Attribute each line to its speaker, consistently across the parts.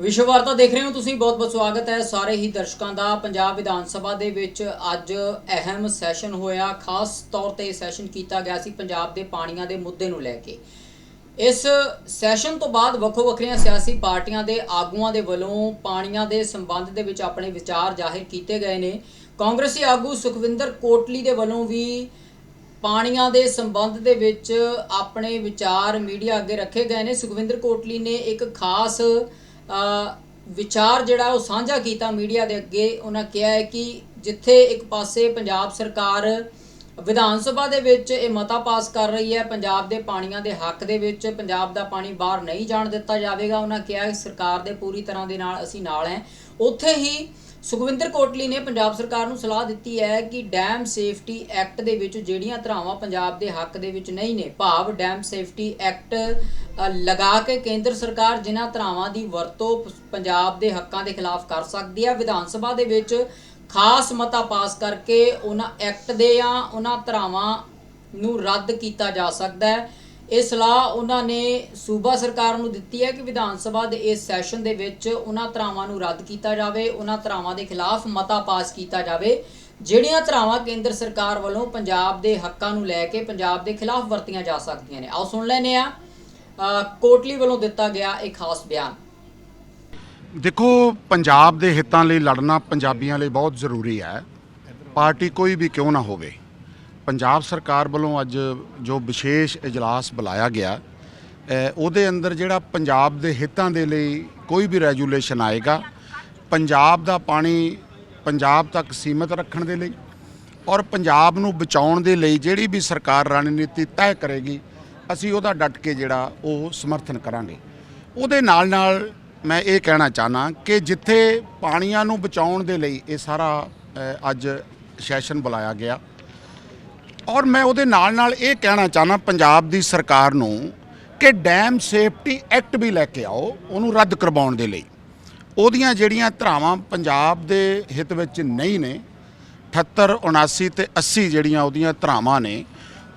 Speaker 1: ਵਿਸ਼ਵ ਵਾਰਤਾ ਦੇਖ ਰਹੇ ਹੋ ਤੁਸੀਂ, ਬਹੁਤ ਬਹੁਤ ਸਵਾਗਤ ਹੈ ਸਾਰੇ ਹੀ ਦਰਸ਼ਕਾਂ ਦਾ। ਪੰਜਾਬ ਵਿਧਾਨ ਸਭਾ ਦੇ ਵਿੱਚ ਅੱਜ ਅਹਿਮ ਸੈਸ਼ਨ ਹੋਇਆ। ਖਾਸ ਤੌਰ ਤੇ ਇਹ ਸੈਸ਼ਨ ਕੀਤਾ ਗਿਆ ਸੀ ਪੰਜਾਬ ਦੇ ਪਾਣੀਆਂ ਦੇ ਮੁੱਦੇ ਨੂੰ ਲੈ ਕੇ। ਇਸ ਸੈਸ਼ਨ ਤੋਂ ਬਾਅਦ ਵੱਖੋ ਵੱਖਰੀਆਂ ਸਿਆਸੀ ਪਾਰਟੀਆਂ ਦੇ ਆਗੂਆਂ ਦੇ ਵੱਲੋਂ ਪਾਣੀਆਂ ਦੇ ਸੰਬੰਧ ਦੇ ਵਿੱਚ ਆਪਣੇ ਵਿਚਾਰ ਜ਼ਾਹਿਰ ਕੀਤੇ ਗਏ ਨੇ। ਕਾਂਗਰਸੀ ਆਗੂ ਸੁਖਵਿੰਦਰ ਕੋਟਲੀ ਦੇ ਵੱਲੋਂ ਵੀ ਪਾਣੀਆਂ ਦੇ ਸੰਬੰਧ ਦੇ ਵਿੱਚ ਆਪਣੇ ਵਿਚਾਰ ਮੀਡੀਆ ਅੱਗੇ ਰੱਖੇ ਗਏ ਨੇ। ਸੁਖਵਿੰਦਰ ਕੋਟਲੀ ਨੇ ਇੱਕ ਖਾਸ ਵਿਚਾਰ ਜਿਹੜਾ ਉਹ ਸਾਂਝਾ ਕੀਤਾ ਮੀਡੀਆ ਦੇ ਅੱਗੇ, ਉਹਨਾਂ ਕਿਹਾ ਹੈ ਕਿ ਜਿੱਥੇ ਇੱਕ ਪਾਸੇ ਪੰਜਾਬ ਸਰਕਾਰ ਵਿਧਾਨ ਸਭਾ ਦੇ ਵਿੱਚ ਇਹ ਮਤਾ ਪਾਸ ਕਰ ਰਹੀ ਹੈ, ਪੰਜਾਬ ਦੇ ਪਾਣੀਆਂ ਦੇ ਹੱਕ ਦੇ ਵਿੱਚ ਪੰਜਾਬ ਦਾ ਪਾਣੀ ਬਾਹਰ ਨਹੀਂ ਜਾਣ ਦਿੱਤਾ ਜਾਵੇਗਾ। ਉਹਨਾਂ ਕਿਹਾ ਸਰਕਾਰ ਦੇ ਪੂਰੀ ਤਰ੍ਹਾਂ ਦੇ ਨਾਲ ਅਸੀਂ ਨਾਲ ਹੈ। ਉੱਥੇ ਹੀ ਸੁਖਵਿੰਦਰ ਕੋਟਲੀ ਨੇ ਪੰਜਾਬ ਸਰਕਾਰ ਨੂੰ ਸਲਾਹ ਦਿੱਤੀ ਹੈ ਕਿ ਡੈਮ ਸੇਫਟੀ ਐਕਟ ਦੇ ਵਿੱਚ ਜਿਹੜੀਆਂ ਧਰਾਵਾਂ ਪੰਜਾਬ ਦੇ ਹੱਕ ਦੇ ਵਿੱਚ ਨਹੀਂ ਨੇ, ਭਾਵ ਡੈਮ ਸੇਫਟੀ ਐਕਟ ਲਗਾ ਕੇ ਕੇਂਦਰ ਸਰਕਾਰ ਜਿਨ੍ਹਾਂ ਧਰਾਵਾਂ ਦੀ ਵਰਤੋਂ ਪੰਜਾਬ ਦੇ ਹੱਕਾਂ ਦੇ ਖਿਲਾਫ ਕਰ ਸਕਦੀ ਹੈ, ਵਿਧਾਨ ਸਭਾ ਦੇ ਵਿੱਚ ਖਾਸ ਮਤਾ ਪਾਸ ਕਰਕੇ ਉਹਨਾਂ ਐਕਟ ਦੇ ਜਾਂ ਉਹਨਾਂ ਧਰਾਵਾਂ ਨੂੰ ਰੱਦ ਕੀਤਾ ਜਾ ਸਕਦਾ ਹੈ। ਇਹ ਸਲਾਹ ਉਹਨਾਂ ਨੇ ਸੂਬਾ ਸਰਕਾਰ ਨੂੰ ਦਿੱਤੀ ਹੈ ਕਿ ਵਿਧਾਨ ਸਭਾ ਦੇ ਇਸ ਸੈਸ਼ਨ ਦੇ ਵਿੱਚ ਉਹਨਾਂ ਧਰਾਵਾਂ ਨੂੰ ਰੱਦ ਕੀਤਾ ਜਾਵੇ, ਉਹਨਾਂ ਧਰਾਵਾਂ ਦੇ ਖਿਲਾਫ ਮਤਾ ਪਾਸ ਕੀਤਾ ਜਾਵੇ। ਜਿਹੜੀਆਂ ਧਰਾਵਾਂ ਕੇਂਦਰ ਸਰਕਾਰ ਵੱਲੋਂ ਪੰਜਾਬ ਦੇ ਹੱਕਾਂ ਨੂੰ ਲੈ ਕੇ ਪੰਜਾਬ ਦੇ ਖਿਲਾਫ ਵਰਤੀਆਂ ਜਾ ਸਕਦੀਆਂ ਨੇ। ਆਓ ਸੁਣ ਲੈਨੇ ਆ ਕੋਟਲੀ ਵੱਲੋਂ ਦਿੱਤਾ ਗਿਆ ਇੱਕ ਖਾਸ ਬਿਆਨ।
Speaker 2: ਦੇਖੋ, ਪੰਜਾਬ ਦੇ ਹਿੱਤਾਂ ਲਈ ਲੜਨਾ ਪੰਜਾਬੀਆਂ ਲਈ ਬਹੁਤ ਜ਼ਰੂਰੀ ਹੈ। ਪਾਰਟੀ ਕੋਈ ਵੀ ਕਿਉਂ ਨਾ ਹੋਵੇ। ਪੰਜਾਬ ਸਰਕਾਰ ਵੱਲੋਂ ਅੱਜ ਜੋ ਵਿਸ਼ੇਸ਼ ਇਜਲਾਸ ਬੁਲਾਇਆ ਗਿਆ ਉਹਦੇ ਅੰਦਰ ਜਿਹੜਾ ਪੰਜਾਬ ਦੇ ਹਿੱਤਾਂ ਦੇ ਲਈ ਕੋਈ ਵੀ ਰੈਜੂਲੇਸ਼ਨ ਆਏਗਾ, ਪੰਜਾਬ ਦਾ ਪਾਣੀ ਪੰਜਾਬ ਤੱਕ ਸੀਮਤ ਰੱਖਣ ਦੇ ਲਈ ਔਰ ਪੰਜਾਬ ਨੂੰ ਬਚਾਉਣ ਦੇ ਲਈ ਜਿਹੜੀ ਵੀ ਸਰਕਾਰ ਰਣਨੀਤੀ ਤੈਅ ਕਰੇਗੀ, ਅਸੀਂ ਉਹਦਾ ਡਟ ਕੇ ਜਿਹੜਾ ਉਹ ਸਮਰਥਨ ਕਰਾਂਗੇ। ਉਹਦੇ ਨਾਲ ਨਾਲ ਮੈਂ ਇਹ ਕਹਿਣਾ ਚਾਹਨਾ ਕਿ ਜਿੱਥੇ ਪਾਣੀਆਂ ਨੂੰ ਬਚਾਉਣ ਦੇ ਲਈ ਇਹ ਸਾਰਾ ਅੱਜ ਸੈਸ਼ਨ ਬੁਲਾਇਆ ਗਿਆ ਔਰ ਮੈਂ ਉਹਦੇ ਨਾਲ ਨਾਲ ਇਹ ਕਹਿਣਾ ਚਾਹਨਾ ਪੰਜਾਬ ਦੀ ਸਰਕਾਰ ਨੂੰ ਕਿ ਡੈਮ ਸੇਫਟੀ ਐਕਟ ਵੀ ਲੈ ਕੇ ਆਓ, ਉਹਨੂੰ ਰੱਦ ਕਰਵਾਉਣ ਦੇ ਲਈ। ਉਹਦੀਆਂ ਜਿਹੜੀਆਂ ਧਰਾਵਾਂ ਪੰਜਾਬ ਦੇ ਹਿੱਤ ਵਿੱਚ ਨਹੀਂ ਨੇ 78 79 ਤੇ 80 ਜਿਹੜੀਆਂ ਉਹਦੀਆਂ ਧਰਾਵਾਂ ਨੇ,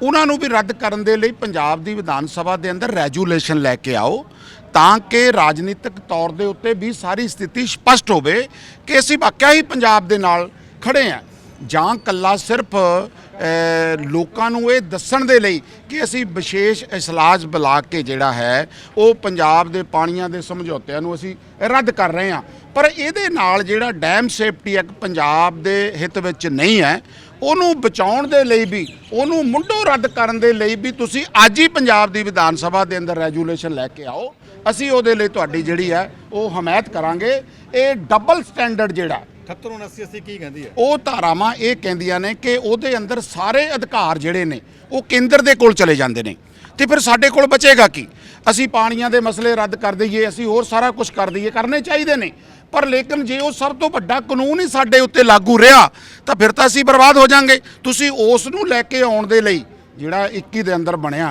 Speaker 2: ਉਹਨਾਂ ਨੂੰ ਵੀ ਰੱਦ ਕਰਨ ਦੇ ਲਈ ਪੰਜਾਬ ਦੀ ਵਿਧਾਨ ਸਭਾ ਦੇ ਅੰਦਰ ਰੈਜੂਲੇਸ਼ਨ ਲੈ ਕੇ ਆਓ, ਤਾਂ ਕਿ ਰਾਜਨੀਤਿਕ ਤੌਰ ਦੇ ਉੱਤੇ ਵੀ ਸਾਰੀ ਸਥਿਤੀ ਸਪਸ਼ਟ ਹੋਵੇ ਕਿ ਅਸੀਂ ਵਾਕਿਆ ਹੀ ਪੰਜਾਬ ਦੇ ਨਾਲ ਖੜੇ ਹਾਂ। ਜਾਂ ਕੱਲਾ ਸਿਰਫ ਲੋਕਾਂ ਨੂੰ ਇਹ ਦੱਸਣ ਦੇ ਲਈ ਕਿ ਅਸੀਂ ਵਿਸ਼ੇਸ਼ ਇਸਲਾਜ ਬੁਲਾ ਕੇ ਜਿਹੜਾ ਹੈ, ਉਹ ਪੰਜਾਬ ਦੇ ਪਾਣੀਆਂ ਦੇ ਸਮਝੌਤਿਆਂ ਨੂੰ ਅਸੀਂ ਰੱਦ ਕਰ ਰਹੇ ਹਾਂ। ਪਰ ਇਹਦੇ ਨਾਲ ਜਿਹੜਾ ਡੈਮ ਸੇਫਟੀ ਐਕਟ ਪੰਜਾਬ ਦੇ ਹਿੱਤ ਵਿੱਚ ਨਹੀਂ ਹੈ, ਉਹਨੂੰ ਬਚਾਉਣ ਦੇ ਲਈ ਵੀ, ਉਹਨੂੰ ਮੁੰਡੋ ਰੱਦ ਕਰਨ ਦੇ ਲਈ ਵੀ ਤੁਸੀਂ ਅੱਜ ਹੀ ਪੰਜਾਬ ਦੀ ਵਿਧਾਨ ਸਭਾ ਦੇ ਅੰਦਰ ਰੈਜੂਲੇਸ਼ਨ ਲੈ ਕੇ ਆਓ। ਅਸੀਂ ਉਹਦੇ ਲਈ ਤੁਹਾਡੀ ਜਿਹੜੀ ਹੈ, ਉਹ ਹਮਾਇਤ ਕਰਾਂਗੇ। ਇਹ ਡਬਲ ਸਟੈਂਡਰਡ ਜਿਹੜਾ
Speaker 3: 78 79 80 ਕੀ ਕਹਿੰਦੀ ਹੈ
Speaker 2: ਉਹ ਧਾਰਾਵਾਂ ਇਹ ਕਹਿੰਦੀਆਂ ਨੇ ਕਿ ਉਹਦੇ ਅੰਦਰ ਸਾਰੇ ਅਧਿਕਾਰ ਜਿਹੜੇ ਨੇ, ਉਹ ਕੇਂਦਰ ਦੇ ਕੋਲ ਚਲੇ ਜਾਂਦੇ ਨੇ। ਤੇ ਫਿਰ ਸਾਡੇ ਕੋਲ ਬਚੇਗਾ ਕੀ? ਅਸੀਂ ਪਾਣੀਆਂ ਦੇ ਮਸਲੇ ਰੱਦ ਕਰ ਦਈਏ, ਅਸੀਂ ਹੋਰ ਸਾਰਾ ਕੁਝ ਕਰ ਦਈਏ, ਕਰਨੇ ਚਾਹੀਦੇ ਨੇ। ਪਰ ਲੇਕਿਨ ਜੇ ਉਹ ਸਭ ਤੋਂ ਵੱਡਾ ਕਾਨੂੰਨ ਹੀ ਸਾਡੇ ਉੱਤੇ ਲਾਗੂ ਰਿਹਾ, ਤਾਂ ਫਿਰ ਤਾਂ ਅਸੀਂ ਬਰਬਾਦ ਹੋ ਜਾਾਂਗੇ। ਤੁਸੀਂ ਉਸ ਨੂੰ ਲੈ ਕੇ ਆਉਣ ਦੇ ਲਈ ਜਿਹੜਾ 21 ਦੇ ਅੰਦਰ ਬਣਿਆ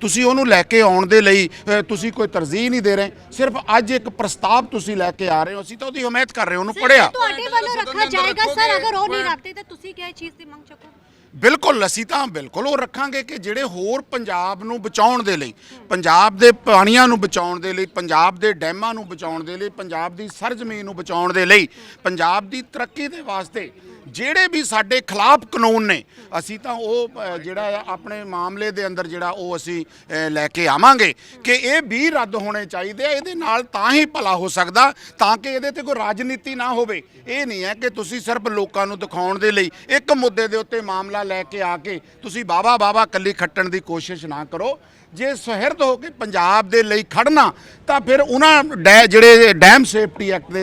Speaker 2: ਤੁਸੀਂ ਉਹਨੂੰ ਲੈ ਕੇ ਆਉਣ ਦੇ ਲਈ ਤੁਸੀਂ ਕੋਈ ਤਰਜੀਹ ਨਹੀਂ ਦੇ ਰਹੇ। ਸਿਰਫ ਅੱਜ ਇੱਕ ਪ੍ਰਸਤਾਵ ਤੁਸੀਂ ਲੈ ਕੇ ਆ ਰਹੇ ਹੋ ਅਸੀਂ ਤਾਂ ਉਹਦੀ ਹਮਾਇਤ ਕਰ ਰਹੇ ਹਾਂ ਉਹਨੂੰ ਪੜਿਆ
Speaker 4: ਤੁਹਾਡੇ ਵੱਲੋਂ ਰੱਖਾ ਜਾਏਗਾ ਸਰ ਅਗਰ ਉਹ ਨਹੀਂ ਰੱਖਦੇ ਤਾਂ ਤੁਸੀਂ ਕਿਹ ਚੀਜ਼ ਦੀ ਮੰਗ ਚੱਕੋ
Speaker 2: ਬਿਲਕੁਲ ਅਸੀਂ ਤਾਂ ਬਿਲਕੁਲ ਉਹ ਰੱਖਾਂਗੇ ਕਿ ਜਿਹੜੇ ਹੋਰ ਪੰਜਾਬ ਨੂੰ ਬਚਾਉਣ ਦੇ ਲਈ ਪੰਜਾਬ ਦੇ ਪਾਣੀਆਂ ਨੂੰ ਬਚਾਉਣ ਦੇ ਲਈ ਪੰਜਾਬ ਦੇ ਡੈਮਾਂ ਨੂੰ ਬਚਾਉਣ ਦੇ ਲਈ ਪੰਜਾਬ ਦੀ ਸਰਜ਼ਮੀਨ ਨੂੰ ਬਚਾਉਣ ਦੇ ਲਈ ਪੰਜਾਬ ਦੀ ਤਰੱਕੀ ਦੇ ਵਾਸਤੇ ਜਿਹੜੇ ਵੀ ਸਾਡੇ ਖਿਲਾਫ ਕਾਨੂੰਨ ਨੇ ਅਸੀਂ ਤਾਂ ਉਹ ਅ, ਜਿਹੜਾ ਆਪਣੇ ਮਾਮਲੇ ਦੇ ਅੰਦਰ ਜਿਹੜਾ ਉਹ ਅਸੀਂ ਅ, ਲੈ ਕੇ ਆਵਾਂਗੇ ਕਿ ਇਹ ਵੀ ਰੱਦ ਹੋਣੇ ਚਾਹੀਦੇ ਆ ਇਹਦੇ ਨਾਲ ਤਾਂ ਹੀ ਭਲਾ ਹੋ ਸਕਦਾ ਤਾਂ ਕਿ ਇਹਦੇ ਤੇ ਕੋਈ ਰਾਜਨੀਤੀ ਨਾ ਹੋਵੇ। ਇਹ ਨਹੀਂ ਹੈ ਕਿ ਤੁਸੀਂ ਸਿਰਫ ਲੋਕਾਂ ਨੂੰ ਦਿਖਾਉਣ ਦੇ ਲਈ ਇੱਕ ਮੁੱਦੇ ਦੇ ਉੱਤੇ ਮਾਮਲਾ ਲੈ ਕੇ ਆ ਕੇ ਤੁਸੀਂ ਬਾਬਾ ਬਾਬਾ ਕੱਲੀ ਖੱਟਣ ਦੀ ਕੋਸ਼ਿਸ਼ ਨਾ ਕਰੋ। ਜੇ ਸੁਹਿਰਦ ਹੋ ਕੇ ਪੰਜਾਬ ਦੇ ਲਈ ਖੜਨਾ ਤਾਂ ਫਿਰ ਉਹਨਾਂ ਡੈ- ਜਿਹੜੇ ਡੈਮ ਸੇਫਟੀ ਐਕਟ ਦੇ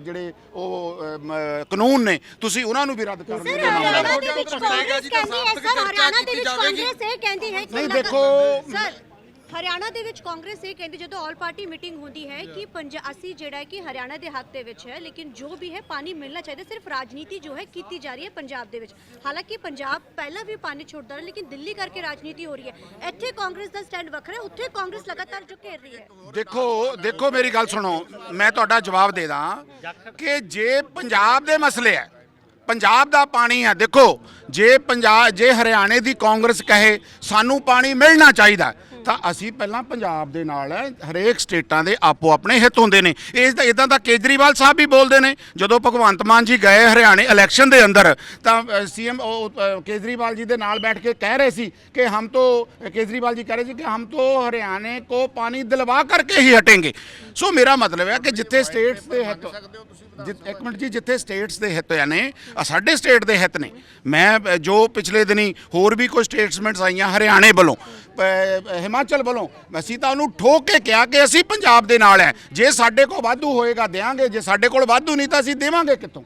Speaker 2: ਜਿਹੜੇ ਉਹ ਕਾਨੂੰਨ ਨੇ ਤੁਸੀਂ ਉਹਨਾਂ ਨੂੰ ਵੀ ਰੱਦ ਕਰਨ ਦੇ
Speaker 4: ਸਰ
Speaker 2: ਲਈ ਮਾਮਲਾ
Speaker 4: ਹਰਿਆਣਾ ਦੇ ਵਿੱਚ ਕਾਂਗਰਸ ਕਹਿੰਦੀ ਹੈ ਸਰ ਹਰਿਆਣਾ ਦੇ ਵਿੱਚ ਕਾਂਗਰਸ ਇਹ ਕਹਿੰਦੀ ਹੈ ਕਿ
Speaker 2: ਨਹੀਂ, ਦੇਖੋ-
Speaker 4: ਸਰ ਹਰਿਆਣਾ ਦੇ ਵਿੱਚ ਕਾਂਗਰਸ ਇਹ ਕਹਿੰਦੀ ਜਦੋਂ ਆਲ ਪਾਰਟੀ ਮੀਟਿੰਗ ਹੁੰਦੀ ਹੈ ਕਿ ਪੰਜਾ ਅਸੀਂ ਜਿਹੜਾ ਹੈ ਕਿ ਹਰਿਆਣਾ ਦੇ ਹੱਕ ਦੇ ਵਿੱਚ ਹੈ ਲੇਕਿਨ ਜੋ ਵੀ ਹੈ ਪਾਣੀ ਮਿਲਣਾ ਚਾਹੀਦਾ ਸਿਰਫ ਰਾਜਨੀਤੀ ਜੋ ਹੈ ਕੀਤੀ ਜਾ ਰਹੀ ਹੈ ਪੰਜਾਬ ਦੇ ਵਿੱਚ। ਹਾਲਾਂਕਿ ਪੰਜਾਬ ਪਹਿਲਾਂ ਵੀ ਪਾਣੀ ਛੋੜਦਾ ਰਿਹਾ ਲੇਕਿਨ ਦਿੱਲੀ ਕਰਕੇ ਰਾਜਨੀਤੀ ਹੋ ਰਹੀ ਹੈ। ਇੱਥੇ ਕਾਂਗਰਸ ਦਾ ਸਟੈਂਡ ਵੱਖਰਾ ਹੈ ਉੱਥੇ ਕਾਂਗਰਸ ਲਗਾਤਾਰ ਜੋ ਘੇਰ ਰਹੀ ਹੈ।
Speaker 2: ਦੇਖੋ ਦੇਖੋ ਮੇਰੀ ਗੱਲ ਸੁਣੋ ਮੈਂ ਤੁਹਾਡਾ ਜਵਾਬ ਦੇ ਦਾਂ ਕਿ ਜੇ ਪੰਜਾਬ ਦੇ ਮਸਲੇ ਹੈ ਪੰਜਾਬ ਦਾ ਪਾਣੀ ਹੈ ਦੇਖੋ ਜੇ ਪੰਜਾਬ ਜੇ ਹਰਿਆਣੇ ਦੀ ਕਾਂਗਰਸ ਕਹੇ ਸਾਨੂੰ ਪਾਣੀ ਮਿਲਣਾ ਚਾਹੀਦਾ ਤਾਂ ਅਸੀਂ ਪਹਿਲਾਂ ਪੰਜਾਬ ਦੇ ਨਾਲ ਹੈ, ਹਰੇਕ ਸਟੇਟਾਂ ਦੇ ਆਪੋ ਆਪਣੇ ਹਿੱਤ ਹੁੰਦੇ ਨੇ। ਇਸ ਦਾ ਇਦਾਂ ਤਾਂ ਕੇਜਰੀਵਾਲ ਸਾਹਿਬ ਵੀ ਬੋਲਦੇ ਨੇ, ਜਦੋਂ ਭਗਵੰਤ ਮਾਨ ਜੀ ਗਏ ਹਰਿਆਣੇ ਇਲੈਕਸ਼ਨ ਦੇ ਅੰਦਰ, ਤਾਂ ਸੀਐਮ ਕੇਜਰੀਵਾਲ ਜੀ ਦੇ ਨਾਲ ਬੈਠ ਕੇ ਕਹਿ ਰਹੇ ਸੀ ਕਿ ਹਮ ਤੋਂ, ਕੇਜਰੀਵਾਲ ਜੀ ਕਹਿ ਰਹੇ ਸੀ ਕਿ ਹਮ ਤੋਂ ਹਰਿਆਣੇ ਕੋ ਪਾਣੀ ਦਿਲਵਾ ਕਰਕੇ ਹੀ ਹਟेंगे ਸੋ ਮੇਰਾ ਮਤਲਬ ਹੈ ਕਿ ਜਿੱਥੇ ਸਟੇਟਸ ਦੇ ਹਿੱਤ ਜਿ- ਇੱਕ ਮਿੰਟ ਜੀ ਜਿੱਥੇ ਸਟੇਟਸ ਦੇ ਹਿੱਤ ਨੇ ਆਹ ਸਾਡੇ ਸਟੇਟ ਦੇ ਹਿੱਤ ਨੇ। ਮੈਂ ਅ, ਜੋ ਪਿਛਲੇ ਦਿਨੀ ਹੋਰ ਵੀ ਕੋਈ ਸਟੇਟਸਮੈਂਟਸ ਆਈਆਂ ਹਰਿਆਣੇ ਵੱਲੋਂ ਪ- ਹਿਮਾਚਲ ਵੱਲੋਂ ਅਸੀਂ ਤਾਂ ਉਹਨੂੰ ਠੋਕ ਕੇ ਕਿਹਾ ਕਿ ਅਸੀਂ ਪੰਜਾਬ ਦੇ ਨਾਲ ਹੈ ਜੇ ਸਾਡੇ ਕੋਲ ਵਾਧੂ ਹੋਏਗਾ ਦੇਾਂਗੇ ਜੇ ਸਾਡੇ ਕੋਲ ਵਾਧੂ ਨਹੀਂ ਤਾਂ ਅਸੀਂ ਦੇਵਾਂਗੇ ਕਿੱਥੋਂ?